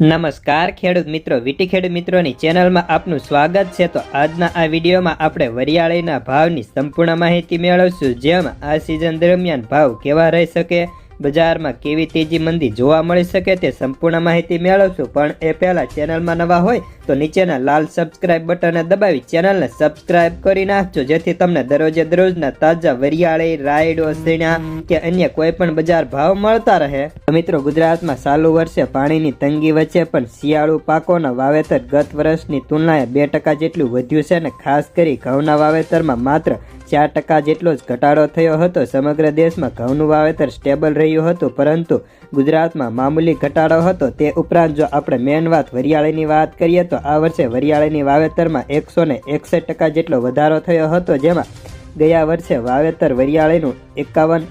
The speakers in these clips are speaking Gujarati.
નમસ્કાર ખેડૂત મિત્રો, વીટી ખેડૂત મિત્રોની ચેનલમાં આપનું સ્વાગત છે. તો આજના આ વિડીયોમાં આપણે વરિયાળીના ભાવની સંપૂર્ણ માહિતી મેળવશું. જેમાં આ સિઝન દરમિયાન ભાવ કેવા રહી શકે બજારમાં કેવી તેજી મંદી જોવા મળી શકે તે સંપૂર્ણ માહિતી મેળવશું, પણ એ પહેલાં ચેનલમાં નવા હોય તો નીચેના લાલ સબસ્ક્રાઇબ બટનને દબાવી ચેનલને સબસ્ક્રાઇબ કરી નાખજો, જેથી તમને દરરોજે દરરોજના તાજા વરિયાળી, રાયડો સીણા કે અન્ય કોઈ પણ બજાર ભાવ મળતા રહે. મિત્રો, ગુજરાતમાં ચાલુ વર્ષે પાણીની તંગી વચ્ચે પણ શિયાળુ પાકોના વાવેતર ગત વર્ષની તુલનાએ બે ટકા જેટલું વધ્યું છે અને ખાસ કરી ઘઉંના વાવેતરમાં માત્ર ચાર ટકા જેટલો જ ઘટાડો થયો હતો. સમગ્ર દેશમાં ઘઉંનું વાવેતર સ્ટેબલ રહ્યું હતું, પરંતુ ગુજરાતમાં મામૂલી ઘટાડો હતો. તે ઉપરાંત જો આપણે મેન વાત વરિયાળીની વાત કરીએ, તો આ વર્ષે વરિયાળીની વાવેતરમાં એકસો ને એકસઠ ટકા જેટલો વધારો થયો હતો, જેમાં ગયા વર્ષે વાવેતર વરિયાળીનું એકાવન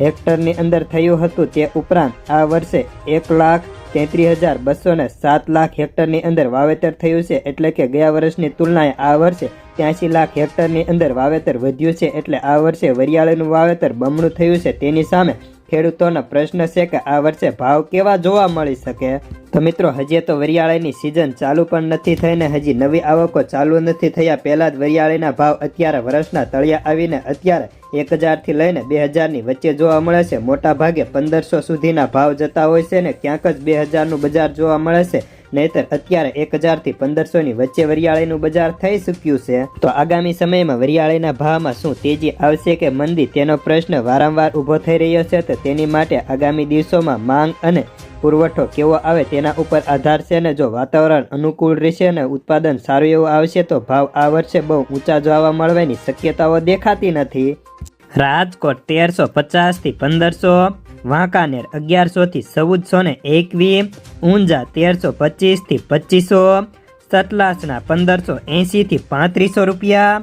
હેક્ટરની અંદર થયું હતું. તે ઉપરાંત આ વર્ષે એક લાખ તેત્રીસ હજાર બસો ને સાત લાખ હેક્ટરની અંદર વાવેતર થયું છે એટલે કે ગયા વર્ષની તુલનાએ આ વર્ષે ત્યાંસી લાખ હેક્ટરની અંદર વાવેતર વધ્યું છે એટલે આ વર્ષે વરિયાળીનું વાવેતર બમણું થયું છે. તેની સામે ખેડૂતોનો પ્રશ્ન છે કે આ વર્ષે ભાવ કેવા જોવા મળી શકે? તો મિત્રો, હજી તો વરિયાળીની સિઝન ચાલુ પણ નથી થઈને હજી નવી આવકો ચાલુ નથી થયા. પહેલાં જ વરિયાળીના ભાવ અત્યારે વર્ષના તળિયા આવીને અત્યારે એક હજારથી લઈને બે હજારની વચ્ચે જોવા મળે છે. મોટા ભાગે પંદરસો સુધીના ભાવ જતા હોય છે ને ક્યાંક જ બે હજારનું બજાર જોવા મળે છે. નહીતર અત્યારે એક હજારથી પંદરસોની વચ્ચે વરિયાળીનું બજાર થઈ ચૂક્યું છે. તો આગામી સમયમાં વરિયાળીના ભાવમાં શું તેજી આવશે કે મંદી? તેનો પ્રશ્ન વારંવાર ઊભો થઈ રહ્યો છે તો તેની માટે આગામી દિવસોમાં માંગ અને પુરવઠો કેવો આવે તેના ઉપર આધાર છે ને જો વાતાવરણ અનુકૂળ રહેશે અને ઉત્પાદન સારું એવું આવશે તો ભાવ આ વર્ષે બહુ ઊંચા જોવા મળવાની શક્યતાઓ દેખાતી નથી. રાજકોટ તેરસો પચાસથી પંદરસો વાંકાનેર અગિયારસોથી ચૌદસો ને એકવીસ ઊંઝા તેરસો પચીસથી પચીસો સતલાસના પંદરસો એંશીથી પાંત્રીસો રૂપિયા